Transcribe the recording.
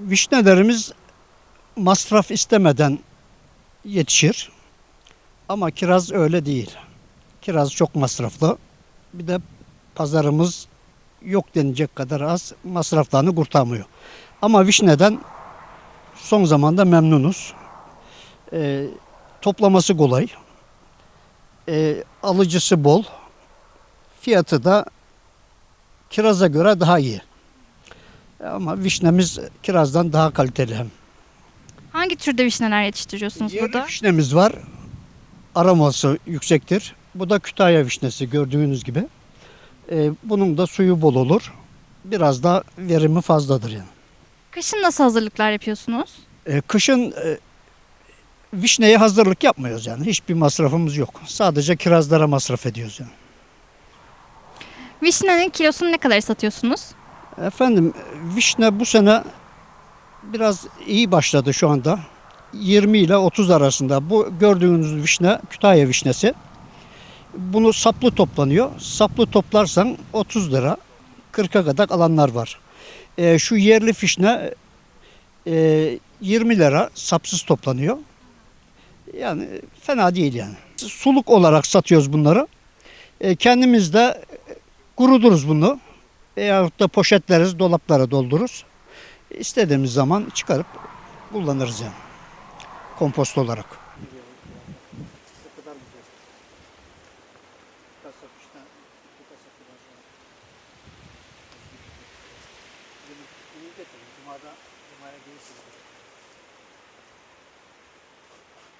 Vişnelerimiz masraf istemeden yetişir. Ama kiraz öyle değil. Kiraz çok masraflı. Bir de pazarımız yok denecek kadar az masraflarını kurtarmıyor. Ama vişneden son zamanda memnunuz. Ee, toplaması kolay. Ee, alıcısı bol. Fiyatı da kiraza göre daha iyi. Ama vişnemiz kirazdan daha kaliteli hem. Hangi türde vişneler yetiştiriyorsunuz Yerli burada? vişnemiz var. Aroması yüksektir. Bu da Kütahya vişnesi gördüğünüz gibi. Ee, bunun da suyu bol olur. Biraz da verimi fazladır yani. Kışın nasıl hazırlıklar yapıyorsunuz? Ee, kışın e, vişneye hazırlık yapmıyoruz yani. Hiçbir masrafımız yok. Sadece kirazlara masraf ediyoruz yani. Vişnenin kilosunu ne kadar satıyorsunuz? Efendim vişne bu sene biraz iyi başladı şu anda. 20 ile 30 arasında. Bu gördüğünüz vişne Kütahya vişnesi. Bunu saplı toplanıyor. Saplı toplarsan 30 lira 40'a kadar alanlar var. Ee, şu yerli fişne e, 20 lira sapsız toplanıyor. Yani fena değil yani. Suluk olarak satıyoruz bunları. E, kendimiz de kuruduruz bunu. Veyahut da poşetleriz, dolaplara doldururuz. İstediğimiz zaman çıkarıp kullanırız yani. Kompost olarak. kasap işte bu kasaptan sonra. Bunu, bunu getirin. Cuma'da Cuma'ya gelirsin.